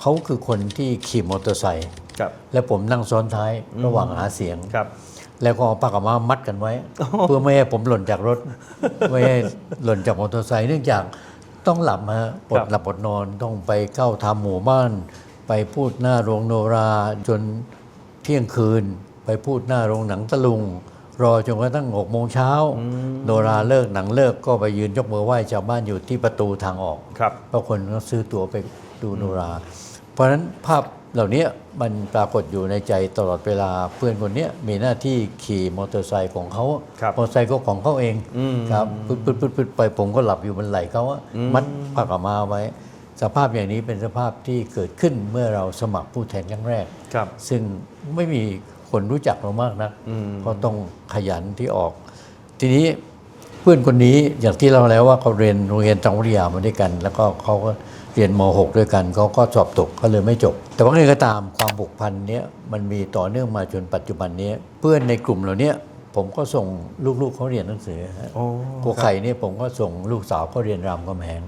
เขาคือคนที่ขี่มอเตอร์ไซค์ครับและผมนั่งซ้อนท้ายระหว่างหาเสียง ครับ แล้วก็เอาปากกามามัดกันไว้ เพื่อไม่ให้ผมหล่นจากรถ ไม่ให้หล่นจากมอเตอร์ไซค์เนื่องจากต้องหลับฮะอดหลับอดนอนต้องไปเข้าทำหมู่บ้าน ไปพูดหน้าโรงโนราจนเที่ยงคืน ไปพูดหน้าโรงหนังตะลุง รอจนกระทั่งหกโมงเช้าโนราเลิกหนังเลิกก็ไปยืนยกมือไหว้ชาวบ้านอยู่ที่ประตูทางออกครับเพราะคนก็ซื้อตั๋วไปดูโนราเพ ราะฉะนั้นภาพเหล่านี้มันปรากฏอยู่ในใจตลอดเวลาเพื่อนคนเนี้ยมีหน้าที่ขี่มอเตอร์ไซค์ของเขาครับมอเตอร์ไซค์ก็ของเขาเองอืมครับปึ๊ดปึ๊ดปึ๊ดปึ๊ดไปผมก็หลับอยู่บนไหล่เขาอะมัดผ้ากามาไว้ สภาพอย่างนี้เป็นสภาพที่เกิดขึ้นเมื่อเราสมัครผู้แทนครั้งแรกครับซึ่งไม่มีคนรู้จักเรามากนักอืมก็ต้องขยันที่ออก ทีนี้เพื่อนคนนี้อย่างที่เราแล้วว่าเขาเรียนโรงเรียนจังหวัดวิทยามาด้วยกัน แล้วก็เขาก็ เรียนม .6 ด้วยกันเขาก็สอบตกเขาเลยไม่จบ แต่ว่าไงก็ตามความผูกพันเนี้ยมันมีต่อเนื่องมาจนปัจจุบันนี้เพื่อนในกลุ่มเหล่าเนี้ยผมก็ส่งลูกๆเขาเรียนหนังสือฮะโอ้กัวไข่เนี่ยผมก็ส่งลูกสาวเขาเรียนรามคำแหง